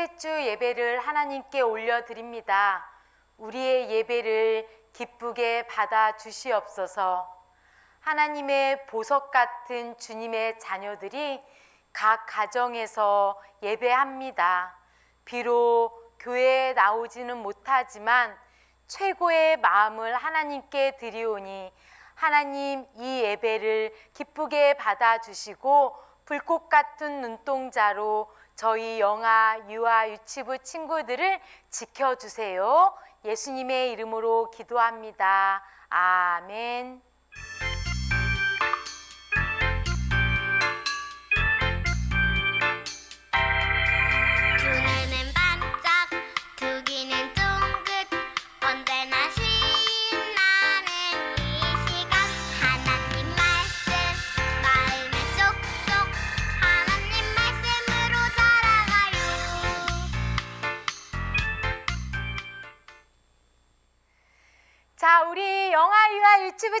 1월 셋째 주 예배를 하나님께 올려드립니다. 우리의 예배를 기쁘게 받아 주시옵소서. 하나님의 보석 같은 주님의 자녀들이 각 가정에서 예배합니다. 비록 교회에 나오지는 못하지만 최고의 마음을 하나님께 드리오니 하나님 이 예배를 기쁘게 받아주시고 불꽃 같은 눈동자로 저희 영아, 유아, 유치부 친구들을 지켜주세요. 예수님의 이름으로 기도합니다. 아멘.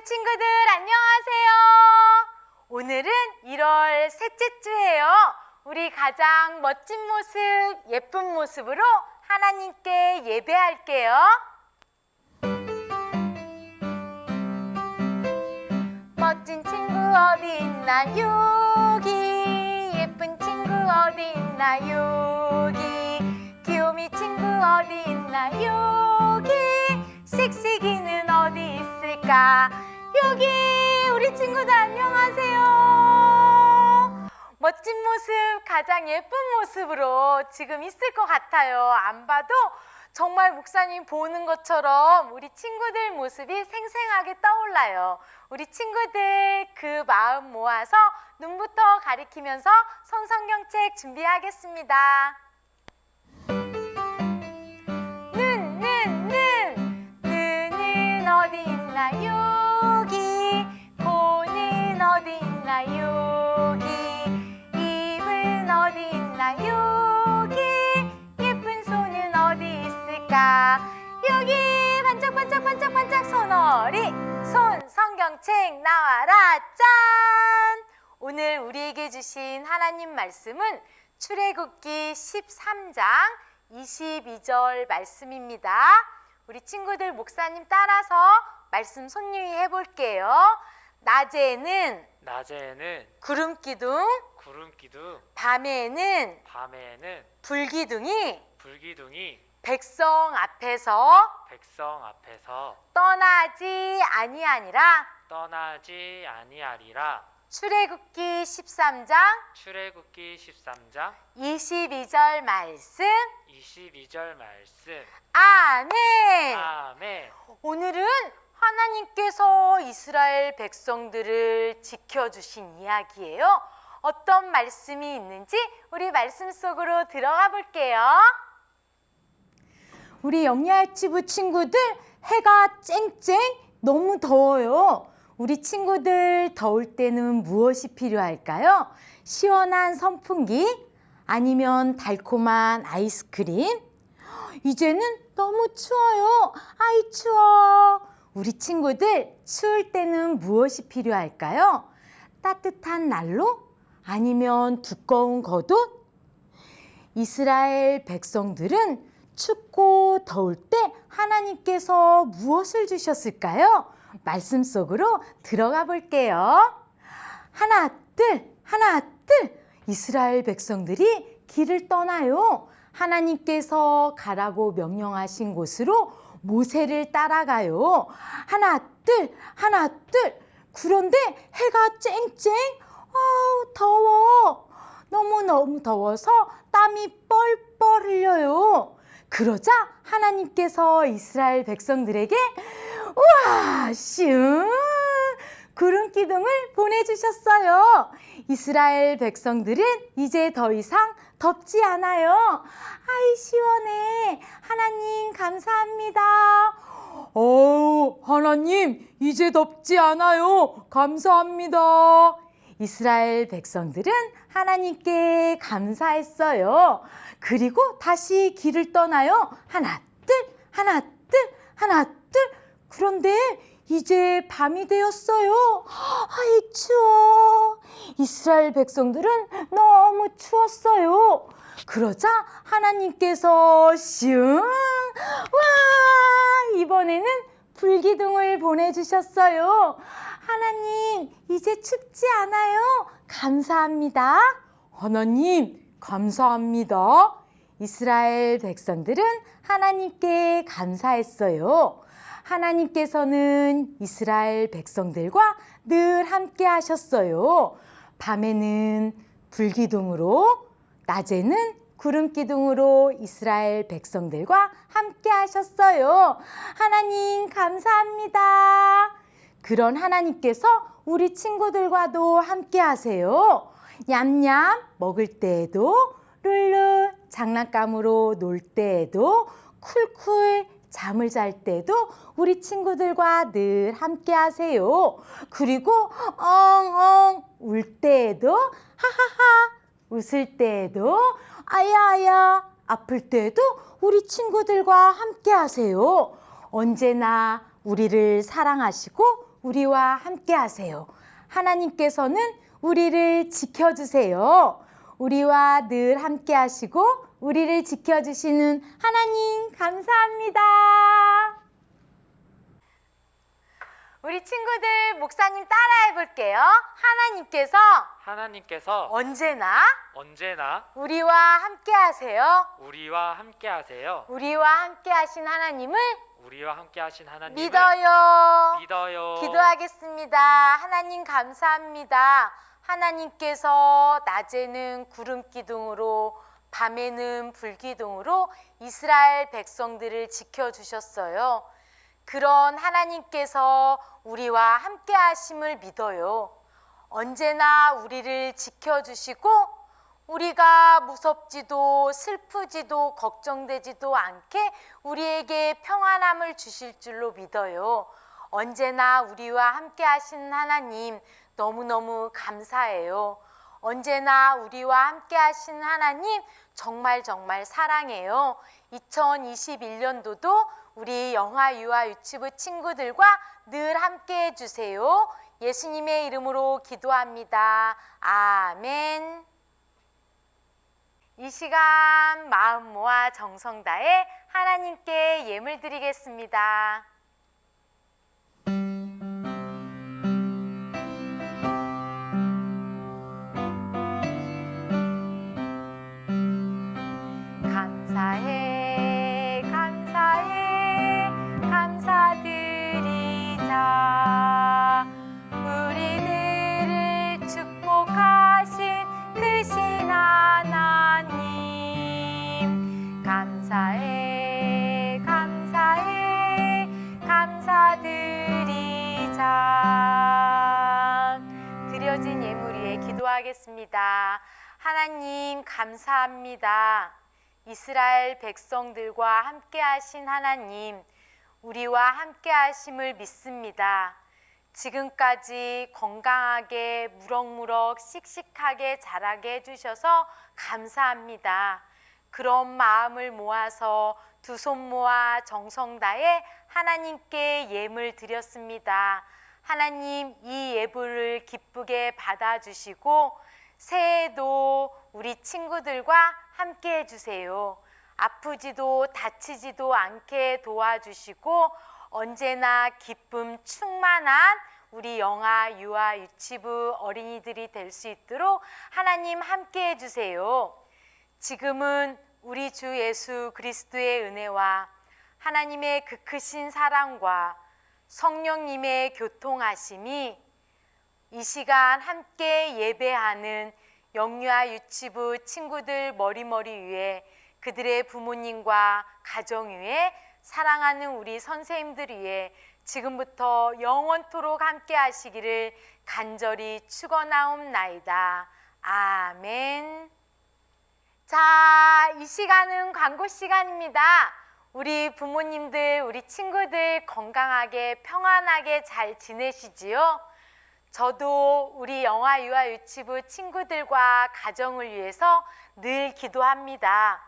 친구들 안녕하세요. 오늘은 1월 셋째 주예요. 우리 가장 멋진 모습, 예쁜 모습으로 하나님께 예배할게요. 멋진 친구 어디 있나 여기 예쁜 친구 어디 있나 여기 귀요미 친구 어디 있나 여기 씩씩이는 어디 있을까 여기 우리 친구들 안녕하세요 멋진 모습 가장 예쁜 모습으로 지금 있을 것 같아요 안 봐도 정말 목사님 보는 것처럼 우리 친구들 모습이 생생하게 떠올라요. 우리 친구들 그 마음 모아서 눈부터 가리키면서 손성경책 준비하겠습니다. 손어리 손 성경책 나와라 짠! 오늘 우리에게 주신 하나님 말씀은 출애굽기 13장 22절 말씀입니다. 우리 친구들 목사님 따라서 말씀 손님이 해볼게요. 낮에는 낮에는 구름 기둥, 구름 기둥, 밤에는 밤에는 불기둥이 불기둥이 백성 앞에서 백성 앞에서 떠나지 아니하니라 떠나지 아니하리라. 출애굽기 13장 출애굽기 13장 22절 말씀 22절 말씀. 아멘 아멘. 오늘은 하나님께서 이스라엘 백성들을 지켜주신 이야기예요 어떤 말씀이 있는지 우리 말씀 속으로 들어가 볼게요 우리 영야치부 친구들 해가 쨍쨍 너무 더워요. 우리 친구들 더울 때는 무엇이 필요할까요? 시원한 선풍기 아니면 달콤한 아이스크림? 이제는 너무 추워요. 아이 추워. 우리 친구들 추울 때는 무엇이 필요할까요? 따뜻한 난로? 아니면 두꺼운 겉옷? 이스라엘 백성들은 춥고 더울 때 하나님께서 무엇을 주셨을까요? 말씀 속으로 들어가 볼게요. 하나, 둘, 하나, 둘. 이스라엘 백성들이 길을 떠나요. 하나님께서 가라고 명령하신 곳으로 모세를 따라가요. 하나, 둘, 하나, 둘. 그런데 해가 쨍쨍. 아우, 더워. 너무너무 더워서 땀이 뻘뻘 흘려요. 그러자 하나님께서 이스라엘 백성들에게 우와, 슝! 구름 기둥을 보내주셨어요. 이스라엘 백성들은 이제 더 이상 덥지 않아요. 아이, 시원해. 하나님, 감사합니다. 어, 하나님, 이제 덥지 않아요. 감사합니다. 이스라엘 백성들은 하나님께 감사했어요. 그리고 다시 길을 떠나요. 하나, 둘, 하나, 둘, 하나, 둘. 그런데 이제 밤이 되었어요. 아이, 추워. 이스라엘 백성들은 너무 추웠어요. 그러자 하나님께서 슝! 와! 이번에는 불기둥을 보내주셨어요. 하나님, 이제 춥지 않아요. 감사합니다. 하나님, 감사합니다. 이스라엘 백성들은 하나님께 감사했어요. 하나님께서는 이스라엘 백성들과 늘 함께 하셨어요. 밤에는 불기둥으로, 낮에는 구름 기둥으로 이스라엘 백성들과 함께 하셨어요. 하나님, 감사합니다. 그런 하나님께서 우리 친구들과도 함께 하세요. 냠냠 먹을 때에도 룰루 장난감으로 놀 때에도 쿨쿨 잠을 잘 때도 우리 친구들과 늘 함께 하세요. 그리고 엉엉 울 때에도 하하하 웃을 때에도 아야아야 아플 때에도 우리 친구들과 함께 하세요. 언제나 우리를 사랑하시고 우리와 함께 하세요. 하나님께서는 우리를 지켜주세요. 우리와 늘 함께 하시고 우리를 지켜주시는 하나님 감사합니다. 우리 친구들 목사님 따라해 볼게요. 하나님께서 하나님께서 언제나 언제나 우리와 함께 하세요. 우리와 함께 하세요. 우리와 함께 하신 하나님을 우리와 함께 하신 하나님을 믿어요. 믿어요. 기도하겠습니다. 하나님 감사합니다. 하나님께서 낮에는 구름 기둥으로 밤에는 불기둥으로 이스라엘 백성들을 지켜 주셨어요. 그런 하나님께서 우리와 함께 하심을 믿어요. 언제나 우리를 지켜 주시고 우리가 무섭지도 슬프지도 걱정되지도 않게 우리에게 평안함을 주실 줄로 믿어요. 언제나 우리와 함께 하신 하나님 너무너무 감사해요. 언제나 우리와 함께 하신 하나님 정말 정말 사랑해요. 2021년도도 우리 영화 유아 유치부 친구들과 늘 함께 해주세요. 예수님의 이름으로 기도합니다. 아멘. 이 시간 마음 모아 정성 다해 하나님께 예물 드리겠습니다. 기도하겠습니다 하나님 감사합니다 이스라엘 백성들과 함께 하신 하나님, 우리와 함께 하심을 믿습니다. 지금까지 건강하게 무럭무럭 씩씩하게 자라게 해주셔서 감사합니다. 그런 마음을 모아서 두 손 모아 정성 다해 하나님께 예물 드렸습니다. 하나님 이 예물을 기쁘게 받아주시고 새해에도 우리 친구들과 함께 해주세요. 아프지도 다치지도 않게 도와주시고 언제나 기쁨 충만한 우리 영아, 유아, 유치부 어린이들이 될 수 있도록 하나님 함께 해주세요. 지금은 우리 주 예수 그리스도의 은혜와 하나님의 그 크신 사랑과 성령님의 교통하심이 이 시간 함께 예배하는 영유아 유치부 친구들 머리머리 위에 그들의 부모님과 가정 위에 사랑하는 우리 선생님들 위에 지금부터 영원토록 함께 하시기를 간절히 축원하옵나이다. 아멘. 자, 이 시간은 광고 시간입니다. 우리 부모님들, 우리 친구들 건강하게 평안하게 잘 지내시지요? 저도 우리 영화 유아 유치부 친구들과 가정을 위해서 늘 기도합니다.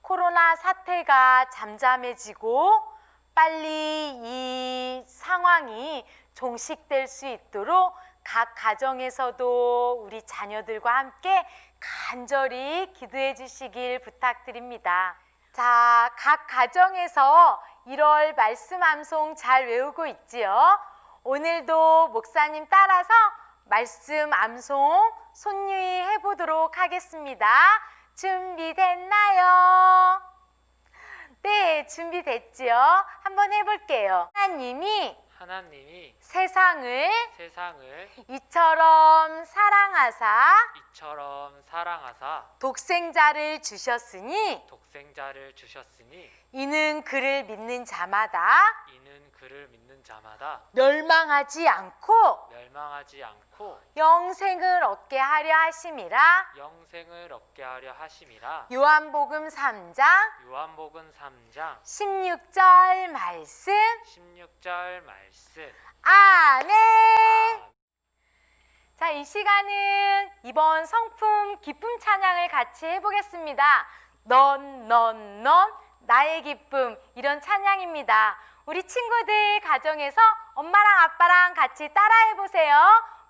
코로나 사태가 잠잠해지고 빨리 이 상황이 종식될 수 있도록 각 가정에서도 우리 자녀들과 함께 간절히 기도해 주시길 부탁드립니다. 자, 각 가정에서 1월 말씀 암송 잘 외우고 있지요? 오늘도 목사님 따라서 말씀 암송 손유희 해보도록 하겠습니다. 준비됐나요? 네, 준비됐지요? 한번 해볼게요. 하나님이 하나님이 세상을 세상을 이처럼 사랑하사 이처럼 사랑하사 독생자를 주셨으니 독 생자를 주셨으니 이는 그를 믿는 자마다 이는 그를 믿는 자마다 멸망하지 않고 멸망하지 않고 영생을 얻게 하려 하심이라. 영생을 얻게 하려 하심이라. 요한복음 3장 요한복음 3장 16절 말씀. 16절 말씀. 아멘. 아, 자, 이 시간은 이번 성품 기쁨 찬양을 같이 해보겠습니다. 넌, 넌, 넌, 나의 기쁨. 이런 찬양입니다. 우리 친구들 가정에서 엄마랑 아빠랑 같이 따라해 보세요.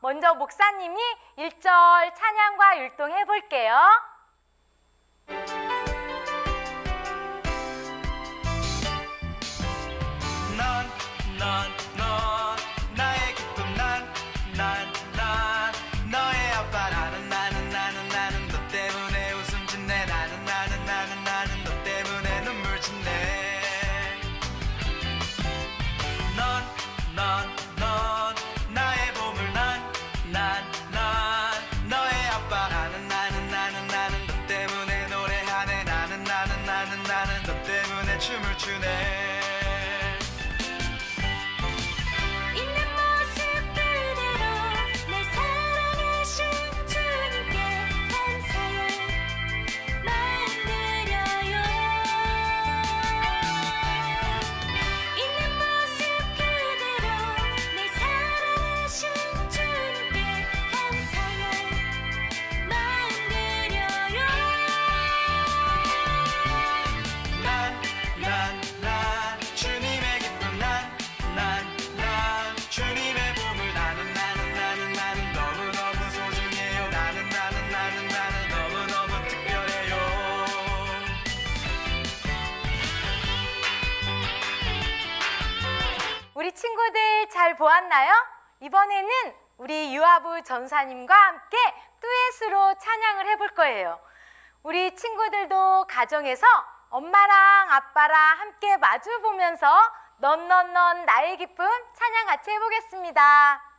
먼저 목사님이 1절 찬양과 율동 해볼게요. 친구들 잘 보았나요? 이번에는 우리 유아부 전사님과 함께 듀엣으로 찬양을 해볼 거예요. 우리 친구들도 가정에서 엄마랑 아빠랑 함께 마주 보면서 넌넌넌 나의 기쁨 찬양 같이 해보겠습니다.